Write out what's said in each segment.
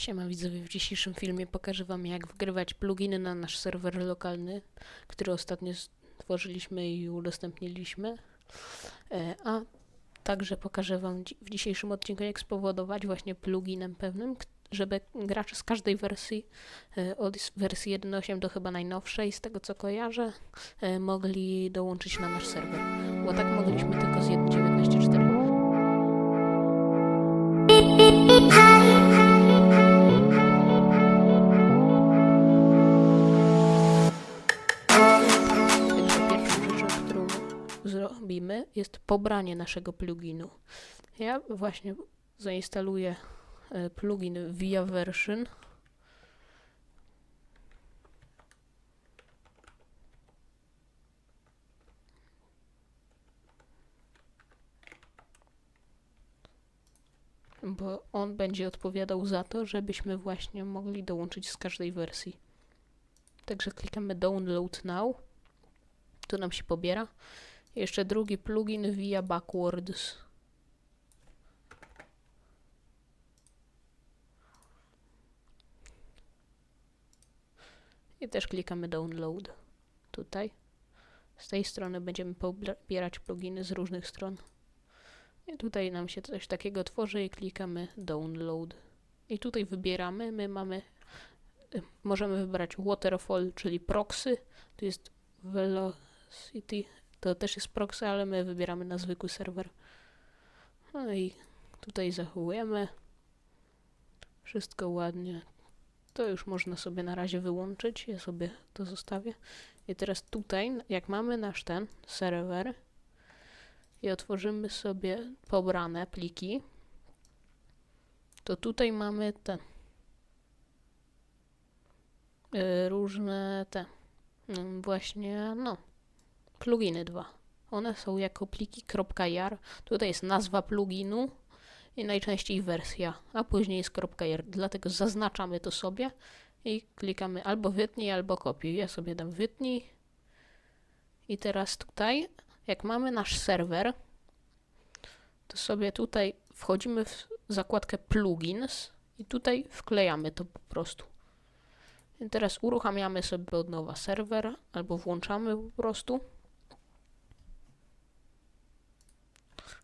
Siema widzowie, w dzisiejszym filmie pokażę wam jak wgrywać pluginy na nasz serwer lokalny, który ostatnio stworzyliśmy i udostępniliśmy. E, A także pokażę wam w dzisiejszym odcinku jak spowodować właśnie pluginem pewnym, żeby gracze z każdej wersji, e, od wersji 1.8 do chyba najnowszej, z tego co kojarzę, e, mogli dołączyć na nasz serwer. Bo tak mogliśmy tylko z 1.19.4. zrobimy, jest pobranie naszego pluginu. Ja właśnie zainstaluję e, plugin via version. Bo on będzie odpowiadał za to, żebyśmy właśnie mogli dołączyć z każdej wersji. Także klikamy download now. Tu nam się pobiera. Jeszcze drugi plugin via backwards. I też klikamy download. Tutaj. Z tej strony będziemy pobierać pluginy z różnych stron. I tutaj nam się coś takiego tworzy i klikamy download. I tutaj wybieramy. My mamy możemy wybrać waterfall, czyli proxy. Tu jest velocity, to też jest proxy, ale my wybieramy na zwykły serwer. No i tutaj zachowujemy. Wszystko ładnie. To już można sobie na razie wyłączyć. Ja sobie to zostawię. I teraz tutaj, jak mamy nasz ten serwer i otworzymy sobie pobrane pliki, to tutaj mamy te y, różne te mm, właśnie, no, pluginy dwa. One są jako pliki .jar. Tutaj jest nazwa pluginu i najczęściej wersja, a później jest .jar. Dlatego zaznaczamy to sobie i klikamy albo wytnij, albo kopiuj. Ja sobie dam wytnij. I teraz tutaj, jak mamy nasz serwer, to sobie tutaj wchodzimy w zakładkę plugins i tutaj wklejamy to po prostu. I teraz uruchamiamy sobie od nowa serwer, albo włączamy po prostu.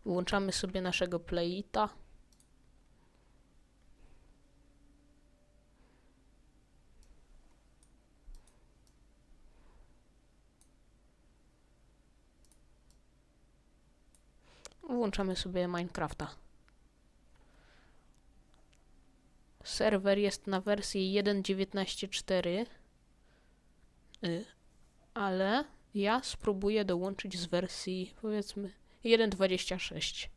Włączamy sobie naszego playita. Włączamy sobie Minecrafta. Serwer jest na wersji 1.19.4, y, ale ja spróbuję dołączyć z wersji powiedzmy 1.26.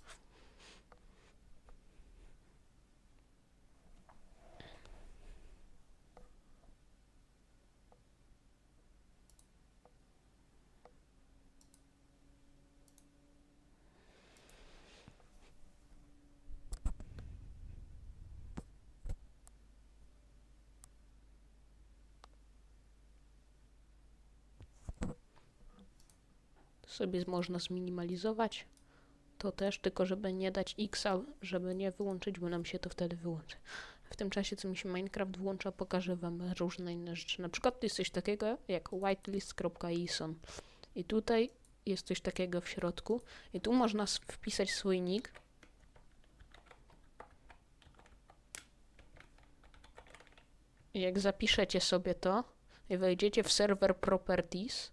sobie można zminimalizować. To też, tylko żeby nie dać X, żeby nie wyłączyć, bo nam się to wtedy wyłączy. W tym czasie, co mi się Minecraft włącza, pokażę Wam różne inne rzeczy. Na przykład jest coś takiego jak whitelist.ison. I tutaj jest coś takiego w środku. I tu można wpisać swój nick. Jak zapiszecie sobie to i wejdziecie w server properties,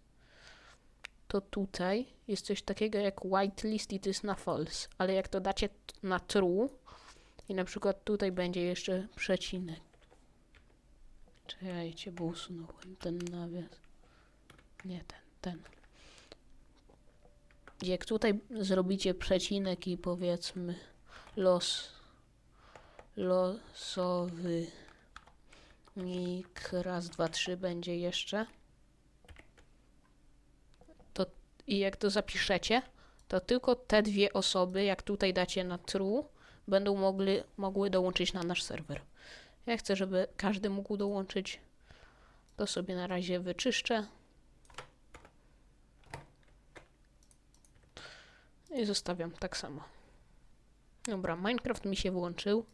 to tutaj jest coś takiego jak whitelist i to jest na false, ale jak to dacie na true i na przykład tutaj będzie jeszcze przecinek. Czekajcie, bo usunąłem ten nawias. Nie ten, ten. Jak tutaj zrobicie przecinek i powiedzmy los losowy mik raz, dwa, trzy będzie jeszcze. I jak to zapiszecie, to tylko te dwie osoby, jak tutaj dacie na true, będą mogli, mogły dołączyć na nasz serwer. Ja chcę, żeby każdy mógł dołączyć. To sobie na razie wyczyszczę. I zostawiam tak samo. Dobra, Minecraft mi się włączył.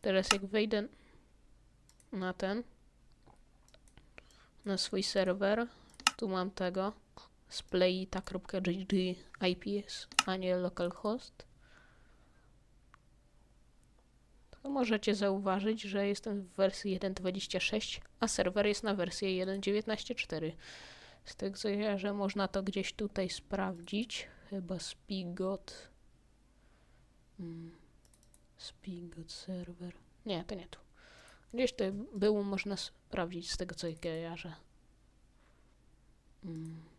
Teraz jak wejdę na ten, na swój serwer, tu mam tego splayita.gg IPS, a nie localhost. To możecie zauważyć, że jestem w wersji 1.26, a serwer jest na wersji 1.19.4. Z tego co ja, że można to gdzieś tutaj sprawdzić. Chyba Spigot. Mm. Spigot serwer. Nie, to nie tu. Gdzieś to było można sprawdzić z tego co ja kojarzę. Mm.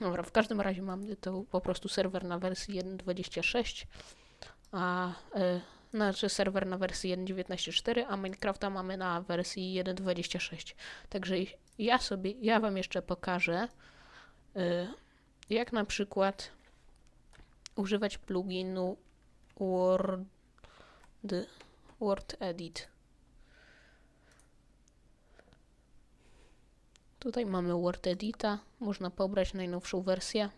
Dobra, w każdym razie mamy to po prostu serwer na wersji 1.26, a y, znaczy serwer na wersji 1.19.4, a Minecrafta mamy na wersji 1.26. Także ja sobie, ja wam jeszcze pokażę, y, jak na przykład używać pluginu Word, Word Edit. Tutaj mamy Word Edita, można pobrać najnowszą wersję.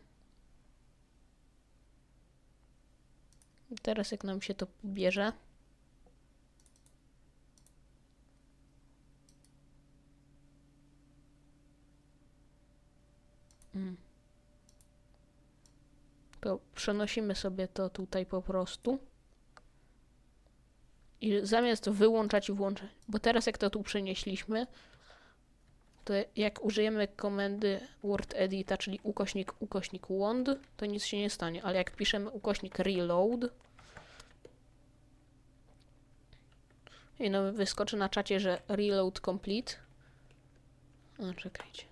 I Teraz jak nam się to pobierze, Mm. to przenosimy sobie to tutaj po prostu. I zamiast wyłączać i włączać, bo teraz jak to tu przenieśliśmy, to jak użyjemy komendy word edita, czyli ukośnik ukośnik wand, to nic się nie stanie, ale jak piszemy ukośnik reload i no wyskoczy na czacie, że reload complete. A czekajcie.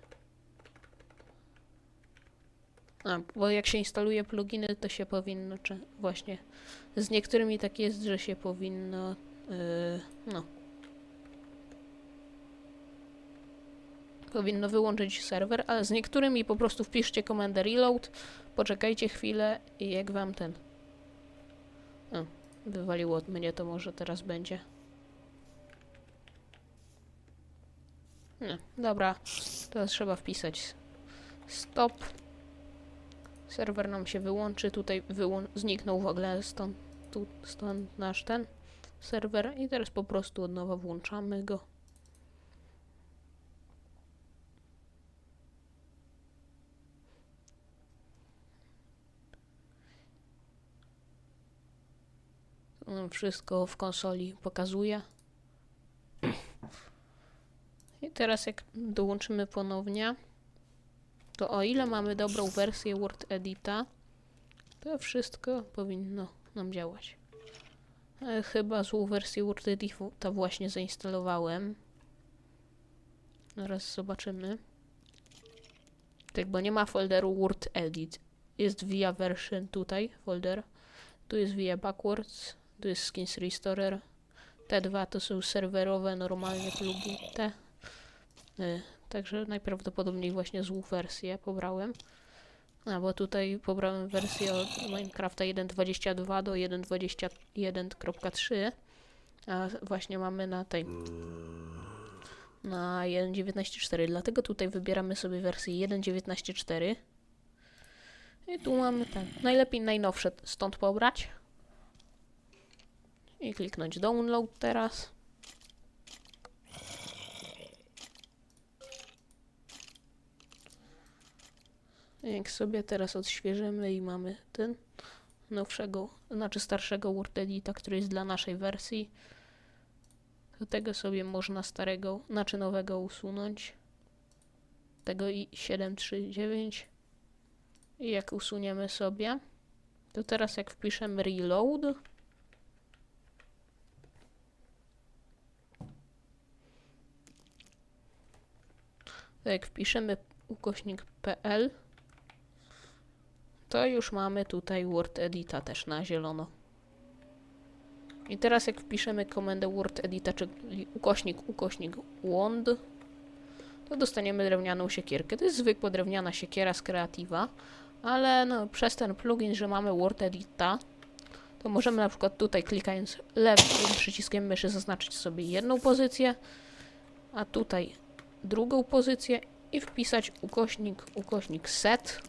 A, bo jak się instaluje pluginy, to się powinno, czy właśnie z niektórymi tak jest, że się powinno, yy, no, powinno wyłączyć serwer, ale z niektórymi po prostu wpiszcie komendę reload, poczekajcie chwilę i jak wam ten... O, wywaliło od mnie, to może teraz będzie. Nie, dobra, teraz trzeba wpisać stop. Serwer nam się wyłączy, tutaj wyłą- zniknął w ogóle stąd, tu, stąd nasz ten serwer i teraz po prostu od nowa włączamy go. Wszystko w konsoli pokazuje. I teraz jak dołączymy ponownie, to o ile mamy dobrą wersję Word Edita, to wszystko powinno nam działać. E, chyba złą wersję Word Edita właśnie zainstalowałem. Zaraz zobaczymy. Tak, bo nie ma folderu Word Edit. Jest via version tutaj, folder. Tu jest via backwards. Tu jest skins restorer. Te dwa to są serwerowe, normalne pluginy. Te. Y, Także najprawdopodobniej właśnie złą wersję pobrałem. A bo tutaj pobrałem wersję od Minecrafta 1.22 do 1.21.3. A właśnie mamy na tej. Na 1.19.4. Dlatego tutaj wybieramy sobie wersję 1.19.4. I tu mamy ten. Najlepiej najnowsze stąd pobrać. I kliknąć download teraz. Jak sobie teraz odświeżymy i mamy ten nowszego, znaczy starszego Word Edita, który jest dla naszej wersji, to tego sobie można starego, znaczy nowego usunąć. Tego i 739. I jak usuniemy sobie, to teraz jak wpiszemy reload, jak wpiszemy ukośnik pl, to już mamy tutaj Word Edita też na zielono. I teraz jak wpiszemy komendę Word Edita, czyli ukośnik, ukośnik wand, to dostaniemy drewnianą siekierkę. To jest zwykła drewniana siekiera z Creativa, ale no, przez ten plugin, że mamy Word Edita, to możemy na przykład tutaj klikając lewym przyciskiem myszy zaznaczyć sobie jedną pozycję, a tutaj drugą pozycję i wpisać ukośnik, ukośnik set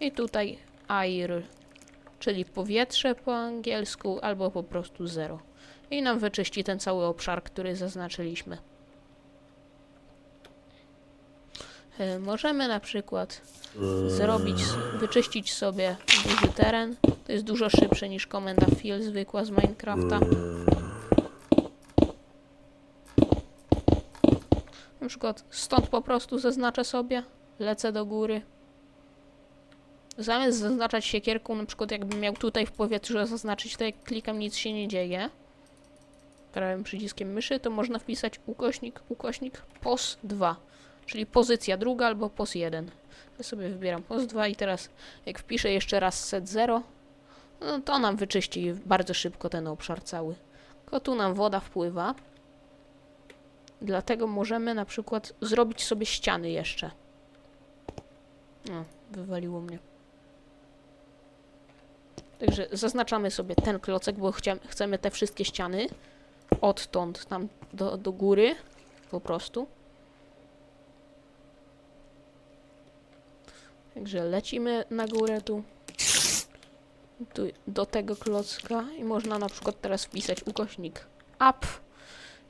i tutaj air czyli powietrze po angielsku, albo po prostu zero. I nam wyczyści ten cały obszar, który zaznaczyliśmy. E, Możemy na przykład zrobić, s- wyczyścić sobie duży teren. To jest dużo szybsze niż komenda fill zwykła z Minecrafta. Na przykład stąd po prostu zaznaczę sobie, lecę do góry. Zamiast zaznaczać siekierką, na przykład jakbym miał tutaj w powietrzu zaznaczyć, to jak klikam nic się nie dzieje. Prawym przyciskiem myszy, to można wpisać ukośnik, ukośnik pos 2, czyli pozycja druga albo pos 1. Ja sobie wybieram pos 2 i teraz jak wpiszę jeszcze raz set 0, no to nam wyczyści bardzo szybko ten obszar cały. Tylko tu nam woda wpływa. Dlatego możemy na przykład zrobić sobie ściany jeszcze. O, wywaliło mnie. Także zaznaczamy sobie ten klocek, bo chcemy te wszystkie ściany odtąd tam do, do góry po prostu. Także lecimy na górę tu. tu do tego klocka i można na przykład teraz wpisać ukośnik up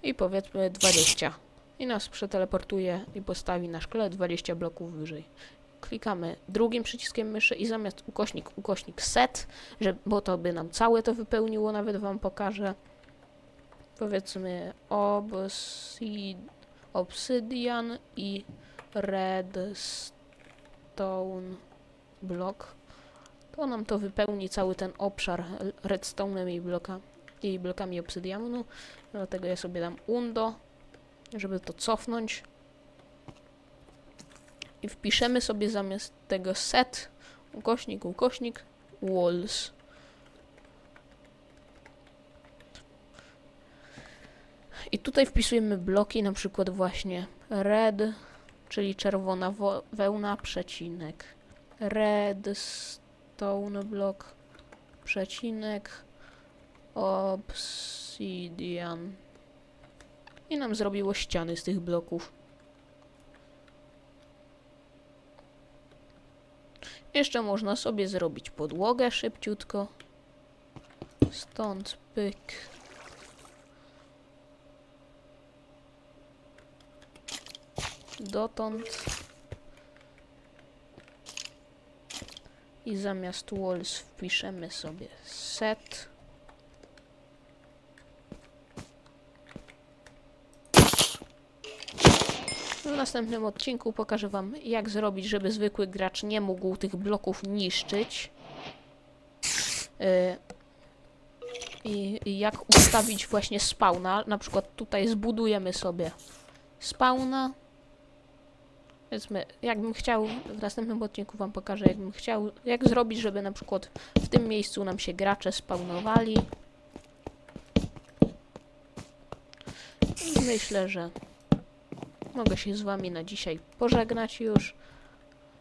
i powiedzmy 20. I nas przeteleportuje i postawi na szkle 20 bloków wyżej. Klikamy drugim przyciskiem myszy i zamiast ukośnik, ukośnik set, że, bo to by nam całe to wypełniło, nawet wam pokażę. Powiedzmy obsid, obsydian i redstone block. To nam to wypełni cały ten obszar redstone'em i, bloka, i blokami obsydianu. Dlatego ja sobie dam undo, żeby to cofnąć. I wpiszemy sobie zamiast tego set, ukośnik, ukośnik, walls. I tutaj wpisujemy bloki, na przykład właśnie red, czyli czerwona wo- wełna, przecinek. Redstone block, przecinek, obsidian. I nam zrobiło ściany z tych bloków. Jeszcze można sobie zrobić podłogę szybciutko. Stąd pyk. Dotąd. I zamiast walls wpiszemy sobie set. W następnym odcinku pokażę Wam, jak zrobić, żeby zwykły gracz nie mógł tych bloków niszczyć. Yy, I, jak ustawić właśnie spawna. Na przykład tutaj zbudujemy sobie spawna. Powiedzmy, jakbym chciał, w następnym odcinku Wam pokażę, jakbym chciał, jak zrobić, żeby na przykład w tym miejscu nam się gracze spawnowali. Myślę, że mogę się z Wami na dzisiaj pożegnać już.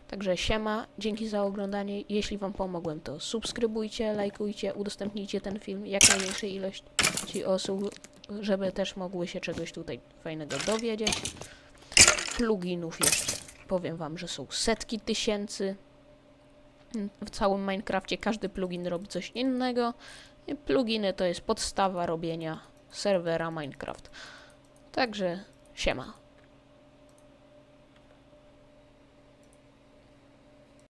Także siema, dzięki za oglądanie. Jeśli Wam pomogłem, to subskrybujcie, lajkujcie, udostępnijcie ten film jak największej ilości osób, żeby też mogły się czegoś tutaj fajnego dowiedzieć. Pluginów jeszcze. Powiem Wam, że są setki tysięcy. W całym Minecrafcie każdy plugin robi coś innego. I pluginy to jest podstawa robienia serwera Minecraft. Także siema.